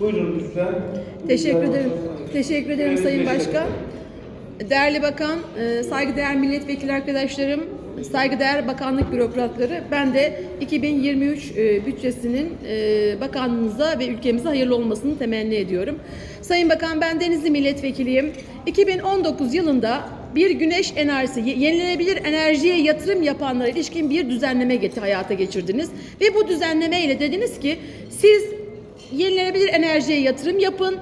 Buyurun lütfen. Teşekkür ederim. Teşekkür ederim Sayın Başkan. Değerli Bakan, e, saygıdeğer milletvekili arkadaşlarım, saygıdeğer bakanlık bürokratları, ben de 2023 e, bütçesinin e, bakanlığınıza ve ülkemize hayırlı olmasını temenni ediyorum. Sayın Bakan ben Denizli milletvekiliyim. 2019 yılında bir güneş enerjisi, ye- yenilenebilir enerjiye yatırım yapanlara ilişkin bir düzenleme geti- hayata geçirdiniz. Ve bu düzenleme ile dediniz ki siz yenilenebilir enerjiye yatırım yapın,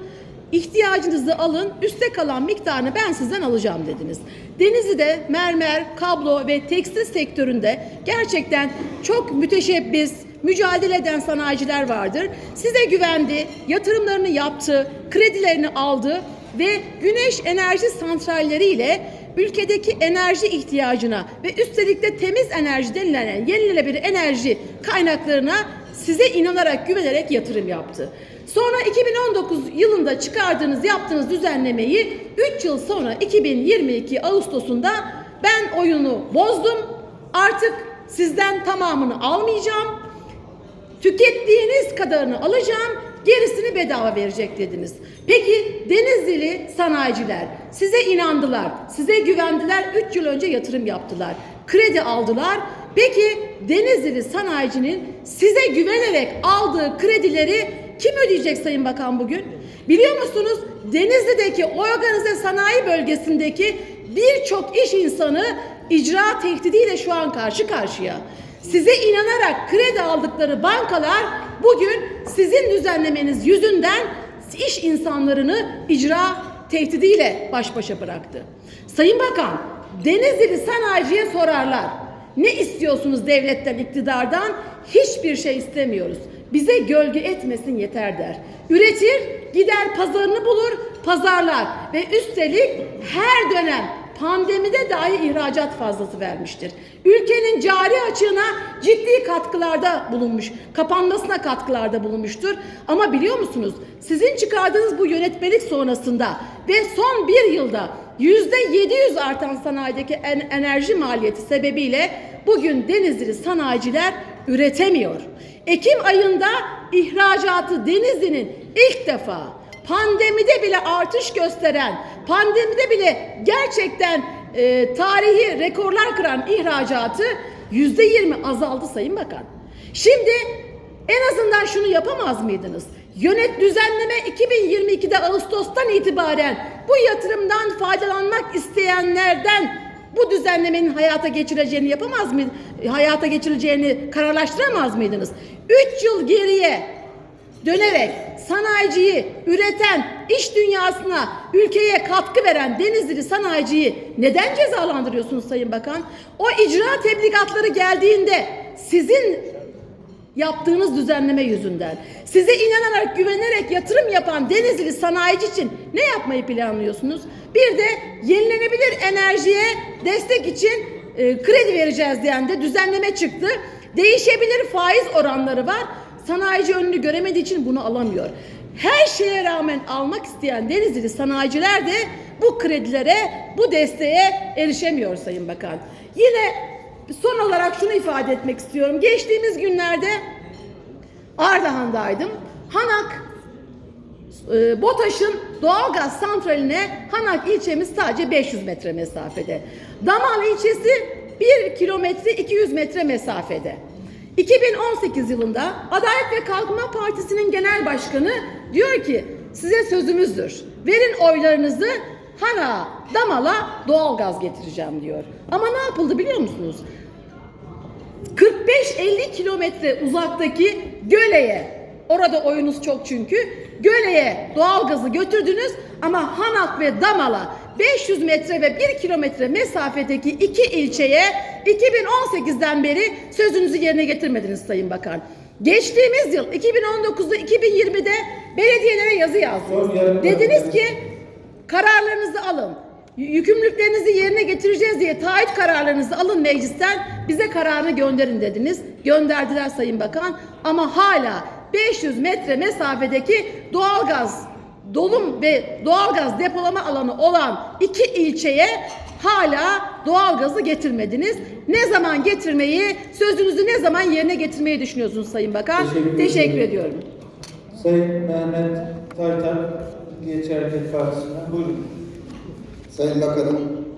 ihtiyacınızı alın, üste kalan miktarını ben sizden alacağım dediniz. Denizli'de mermer, kablo ve tekstil sektöründe gerçekten çok müteşebbis, mücadele eden sanayiciler vardır. Size güvendi, yatırımlarını yaptı, kredilerini aldı ve güneş enerji santralleriyle ülkedeki enerji ihtiyacına ve üstelik de temiz enerji denilen yenilenebilir enerji kaynaklarına size inanarak, güvenerek yatırım yaptı. Sonra 2019 yılında çıkardığınız, yaptığınız düzenlemeyi 3 yıl sonra 2022 Ağustos'unda ben oyunu bozdum. Artık sizden tamamını almayacağım. Tükettiğiniz kadarını alacağım, gerisini bedava verecek dediniz. Peki Denizlili sanayiciler size inandılar, size güvendiler, 3 yıl önce yatırım yaptılar, kredi aldılar. Peki Denizlili sanayicinin size güvenerek aldığı kredileri kim ödeyecek Sayın Bakan bugün? Biliyor musunuz Denizli'deki organize sanayi bölgesindeki birçok iş insanı icra tehdidiyle şu an karşı karşıya. Size inanarak kredi aldıkları bankalar bugün sizin düzenlemeniz yüzünden iş insanlarını icra tehdidiyle baş başa bıraktı. Sayın Bakan, Denizli sanayiciye sorarlar. Ne istiyorsunuz devletten, iktidardan? Hiçbir şey istemiyoruz. Bize gölge etmesin yeter der. Üretir, gider pazarını bulur, pazarlar ve üstelik her dönem pandemide dahi ihracat fazlası vermiştir. Ülkenin cari açığına ciddi katkılarda bulunmuş, kapanmasına katkılarda bulunmuştur. Ama biliyor musunuz sizin çıkardığınız bu yönetmelik sonrasında ve son bir yılda yüzde 700 artan sanayideki en- enerji maliyeti sebebiyle bugün Denizli sanayiciler üretemiyor. Ekim ayında ihracatı Denizli'nin ilk defa pandemide bile artış gösteren, pandemide bile gerçekten e, tarihi rekorlar kıran ihracatı yüzde yirmi azaldı Sayın Bakan. Şimdi en azından şunu yapamaz mıydınız? Yönet düzenleme 2022'de Ağustos'tan itibaren bu yatırımdan faydalanmak isteyenlerden bu düzenlemenin hayata geçireceğini yapamaz mı? Hayata geçirileceğini kararlaştıramaz mıydınız? 3 yıl geriye dönerek sanayiciyi üreten, iş dünyasına, ülkeye katkı veren Denizli sanayiciyi neden cezalandırıyorsunuz Sayın Bakan? O icra tebligatları geldiğinde sizin yaptığınız düzenleme yüzünden size inanarak güvenerek yatırım yapan Denizli sanayici için ne yapmayı planlıyorsunuz? Bir de yenilenebilir enerjiye destek için e, kredi vereceğiz diyen de düzenleme çıktı. Değişebilir faiz oranları var. Sanayici önünü göremediği için bunu alamıyor. Her şeye rağmen almak isteyen Denizli sanayiciler de bu kredilere, bu desteğe erişemiyor Sayın Bakan. Yine son olarak şunu ifade etmek istiyorum. Geçtiğimiz günlerde Ardahan'daydım. Hanak e, BOTAŞ'ın doğalgaz santraline Hanak ilçemiz sadece 500 metre mesafede. Damal ilçesi 1 kilometre 200 metre mesafede. 2018 yılında Adalet ve Kalkınma Partisi'nin genel başkanı diyor ki size sözümüzdür. Verin oylarınızı Hana, Damal'a doğalgaz getireceğim diyor. Ama ne yapıldı biliyor musunuz? 45-50 kilometre uzaktaki Göle'ye, orada oyunuz çok çünkü, Göle'ye doğalgazı götürdünüz ama Hanak ve Damal'a 500 metre ve 1 kilometre mesafedeki iki ilçeye 2018'den beri sözünüzü yerine getirmediniz Sayın Bakan. Geçtiğimiz yıl 2019'da 2020'de belediyelere yazı yazdınız. Dediniz ki kararlarınızı alın. Yükümlülüklerinizi yerine getireceğiz diye taahhüt kararlarınızı alın meclisten bize kararını gönderin dediniz. Gönderdiler Sayın Bakan ama hala 500 metre mesafedeki doğalgaz dolum ve doğalgaz depolama alanı olan iki ilçeye hala doğalgazı getirmediniz. Ne zaman getirmeyi, sözünüzü ne zaman yerine getirmeyi düşünüyorsunuz Sayın Bakan? Teşekkür. Teşekkür ediyorum. Sayın Mehmet Milliyetçi Hareket Partisi'nden buyurun. Sayın Bakanım,